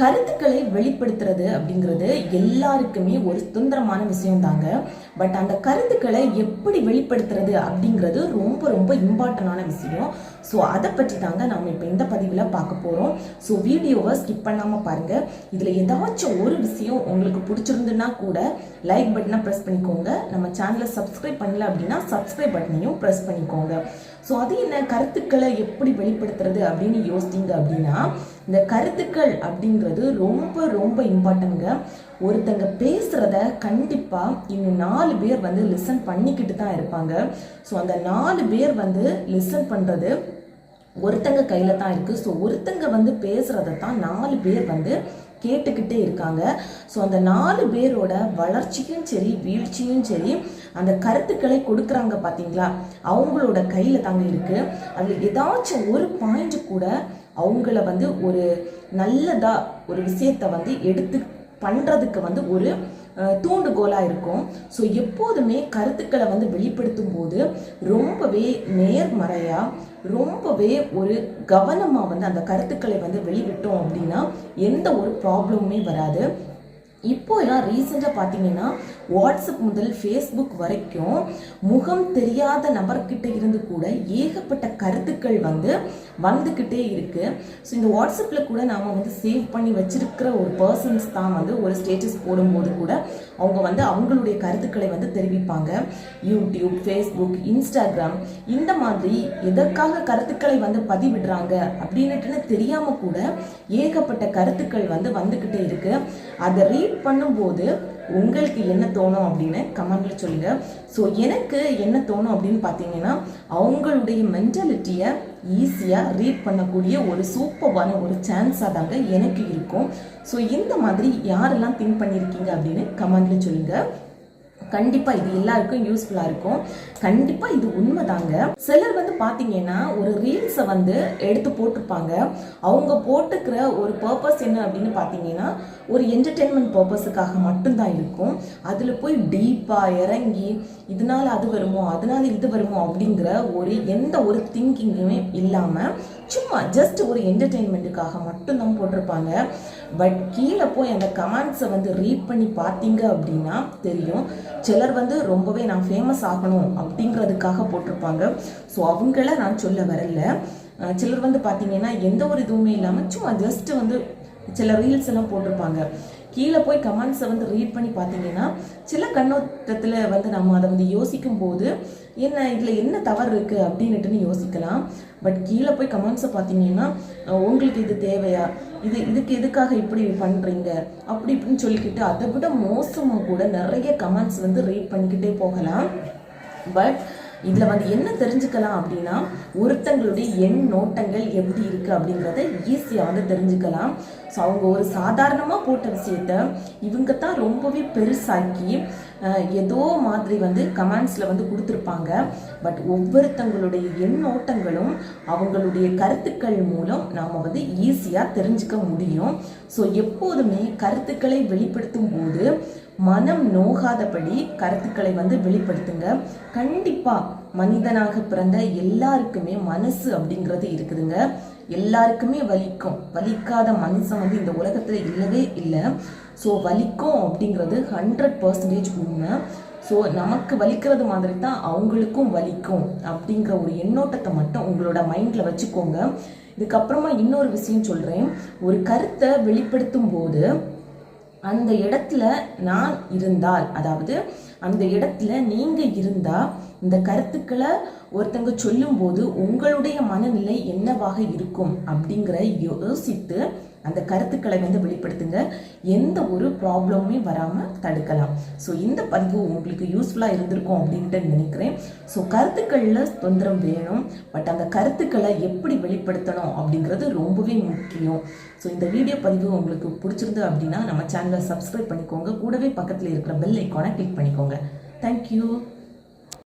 கருத்துக்களை வெளிப்படுத்துறது அப்படிங்கிறது எல்லாருக்குமே ஒரு சுதந்திரமான விஷயம் தாங்க பட் அந்த கருத்துக்களை எப்படி வெளிப்படுத்துறது அப்படிங்கிறது ரொம்ப ரொம்ப இம்பார்ட்டண்டான விஷயம். ஸோ அதை பற்றி தாங்க நம்ம இப்போ இந்த பதிவில் பார்க்க போகிறோம் ஸோ வீடியோவை ஸ்கிப் பண்ணாமல் பாருங்கள் இதில் ஏதாச்சும் ஒரு விஷயம் உங்களுக்கு பிடிச்சிருந்துன்னா கூட லைக் பட்டனை ப்ரெஸ் பண்ணிக்கோங்க. நம்ம சேனலை சப்ஸ்கிரைப் பண்ணல அப்படின்னா சப்ஸ்கிரைப் பட்டனையும் ப்ரெஸ் பண்ணிக்கோங்க. ஸோ அது என்ன கருத்துக்களை எப்படி வெளிப்படுத்துறது அப்படின்னு யோசித்தீங்க அப்படின்னா இந்த கருத்துக்கள் அப்படிங்கிறது ரொம்ப ரொம்ப இம்பார்ட்டன்ங்க ஒருத்தங்க பேசுறத கண்டிப்பா இன்னும் நாலு பேர் வந்து லிசன் பண்ணிக்கிட்டு தான் இருப்பாங்க. ஸோ அந்த நாலு பேர் வந்து லிசன் பண்றது ஒருத்தங்க கையில தான் இருக்கு. ஸோ ஒருத்தங்க வந்து பேசுறத தான் நாலு பேர் வந்து கேட்டுக்கிட்டே இருக்காங்க. ஸோ அந்த நாலு பேரோட வளர்ச்சியும் சரி வீழ்ச்சியும் சரி அந்த கருத்துக்களை கொடுக்குறாங்க பார்த்தீங்களா அவங்களோட கையில் தாங்க இருக்கு. அதில் ஏதாச்சும் ஒரு பாயிண்ட் கூட அவங்கள வந்து ஒரு நல்லதா ஒரு விஷயத்த வந்து எடுத்து பண்ணுறதுக்கு வந்து ஒரு தூண்டுகோலாக இருக்கும். ஸோ எப்போதுமே கருத்துக்களை வந்து வெளிப்படுத்தும் போது ரொம்பவே நேர்மறையாக ரொம்பவே ஒரு கவனமாக வந்து அந்த கருத்துக்களை வந்து வெளிவிட்டோம் அப்படின்னா எந்த ஒரு ப்ராப்ளமுமே வராது. இப்போ எல்லாம் ரீசெண்டாக பார்த்தீங்கன்னா வாட்ஸ்அப் முதல் ஃபேஸ்புக் வரைக்கும் முகம் தெரியாத நபர்கிட்ட இருந்து கூட ஏகப்பட்ட கருத்துக்கள் வந்து வந்துக்கிட்டே இருக்கு. ஸோ இந்த வாட்ஸ்அப்பில் கூட நாம் வந்து சேவ் பண்ணி வச்சிருக்கிற ஒரு பர்சன்ஸ் தான் வந்து ஒரு ஸ்டேட்டஸ் போடும்போது கூட அவங்க வந்து அவங்களுடைய கருத்துக்களை வந்து தெரிவிப்பாங்க. யூடியூப் ஃபேஸ்புக் இன்ஸ்டாகிராம் இந்த மாதிரி எதற்காக கருத்துக்களை வந்து பதிவிடுறாங்க அப்படின்னுட்டுன்னு தெரியாமல் கூட ஏகப்பட்ட கருத்துக்கள் வந்து வந்துக்கிட்டே இருக்கு. அதை ரீட் பண்ணும்போது உங்களுக்கு என்ன தோணும் அப்படின்னு கமெண்ட்ல சொல்லுங்க. ஸோ எனக்கு என்ன தோணும் அப்படின்னு பார்த்தீங்கன்னா அவங்களுடைய மென்டாலிட்டியை ஈஸியாக ரீட் பண்ணக்கூடிய ஒரு சூப்பரான ஒரு சான்ஸாக தாங்க எனக்கு இருக்கும். ஸோ இந்த மாதிரி யாரெல்லாம் திங்க் பண்ணியிருக்கீங்க அப்படின்னு கமெண்ட்ல சொல்லுங்கள் கண்டிப்பா இது எல்லாருக்கும் யூஸ்ஃபுல்லா இருக்கும். கண்டிப்பா இது உண்மைதாங்க. சிலர் வந்து பாத்தீங்கன்னா ஒரு ரீல்ஸை வந்து எடுத்து போட்டிருப்பாங்க. அவங்க போட்டுக்கிற ஒரு பர்பஸ் என்ன அப்படின்னு பாத்தீங்கன்னா ஒரு என்டர்டெயின்மெண்ட் பர்பஸுக்காக மட்டும்தான் இருக்கும். அதுல போய் டீப்பா இறங்கி இதனால அது வருமோ அதனால இது வருமோ அப்படிங்கிற ஒரு எந்த ஒரு திங்கிங்குமே இல்லாம சும்மா ஜஸ்ட் ஒரு என்டர்டெயின்மெண்ட்டுக்காக மட்டும்தான் போட்டிருப்பாங்க. பட் கீழே போய் அந்த கமெண்ட்ஸை வந்து ரீட் பண்ணி பார்த்தீங்க அப்படின்னா தெரியும். சிலர் வந்து ரொம்பவே நான் ஃபேமஸ் ஆகணும் அப்படிங்கிறதுக்காக போட்டிருப்பாங்க. ஸோ அவங்கள நான் சொல்ல வரல. சிலர் வந்து பார்த்தீங்கன்னா எந்த ஒரு இதுவுமே இல்லாமல் சும்மா ஜஸ்ட் வந்து சில ரீல்ஸ் எல்லாம் போட்டிருப்பாங்க. கீழே போய் கமெண்ட்ஸை வந்து ரீட் பண்ணி பார்த்தீங்கன்னா சில கண்ணோட்டத்தில் வந்து நம்ம அதை வந்து யோசிக்கும் போது என்ன இதில் என்ன தவறு இருக்குது அப்படின்னுட்டுன்னு யோசிக்கலாம். பட் கீழே போய் கமெண்ட்ஸை பார்த்தீங்கன்னா உங்களுக்கு இது தேவையா? இது இதுக்கு எதுக்காக இப்படி பண்ணுறீங்க அப்படி இப்படின்னு சொல்லிக்கிட்டு அதை விட மோசமாக கூட நிறைய கமெண்ட்ஸ் வந்து ரீட் பண்ணிக்கிட்டே போகலாம். பட் இதில் வந்து என்ன தெரிஞ்சுக்கலாம் அப்படின்னா ஒருத்தங்களுடைய எண் நோட்டங்கள் எப்படி இருக்குது அப்படிங்கிறத ஈஸியாக வந்து தெரிஞ்சுக்கலாம். ஸோ அவங்க ஒரு சாதாரணமாக போட்ட விஷயத்த இவங்க தான் ரொம்பவே பெருசாக்கி ஏதோ மாதிரி வந்து கமெண்ட்ஸில் வந்து கொடுத்துருப்பாங்க. பட் ஒவ்வொருத்தங்களுடைய எண்ணோட்டங்களும் அவங்களுடைய கருத்துக்கள் மூலம் நாம் வந்து ஈஸியாக தெரிஞ்சுக்க முடியும். ஸோ எப்போதுமே கருத்துக்களை வெளிப்படுத்தும் போது மனம் நோகாதபடி கருத்துக்களை வந்து வெளிப்படுத்துங்க. கண்டிப்பா மனிதனாக பிறந்த எல்லாருக்குமே மனசு அப்படிங்கிறது இருக்குதுங்க. எல்லாருக்குமே வலிக்கும். வலிக்காத மனுஷன் வந்து இந்த உலகத்துல இல்லவே இல்லை. ஸோ வலிக்கும் அப்படிங்கிறது ஹண்ட்ரட் பர்சன்டேஜ் உண்மை. ஸோ நமக்கு வலிக்கிறது மாதிரி தான் அவங்களுக்கும் வலிக்கும் அப்படிங்கிற ஒரு எண்ணோட்டத்தை மட்டும் உங்களோட மைண்டில் வச்சுக்கோங்க. இதுக்கப்புறமா இன்னொரு விஷயம் சொல்கிறேன் ஒரு கருத்தை வெளிப்படுத்தும் போது அந்த இடத்துல நான் இருந்தால் அதாவது அந்த இடத்துல நீங்க இருந்தா இந்த கருத்துக்களை ஒருத்தங்க சொல்லும்போது உங்களுடைய மனநிலை என்னவாக இருக்கும் அப்படிங்கிற யோசித்து அந்த கருத்துக்களை வந்து வெளிப்படுத்துங்க. எந்த ஒரு ப்ராப்ளமுமே வராமல் தடுக்கலாம். ஸோ இந்த பதிவு உங்களுக்கு யூஸ்ஃபுல்லாக இருந்திருக்கும் அப்படின்ட்டு நினைக்கிறேன். ஸோ கருத்துக்களில் தொந்தரம் வேணும். பட் அந்த கருத்துக்களை எப்படி வெளிப்படுத்தணும் அப்படிங்கிறது ரொம்பவே முக்கியம். ஸோ இந்த வீடியோ பதிவு உங்களுக்கு பிடிச்சிருந்து அப்படின்னா நம்ம சேனலை சப்ஸ்கிரைப் பண்ணிக்கோங்க. கூடவே பக்கத்தில் இருக்கிற பெல் ஐக்கானை கிளிக் பண்ணிக்கோங்க. தேங்க்யூ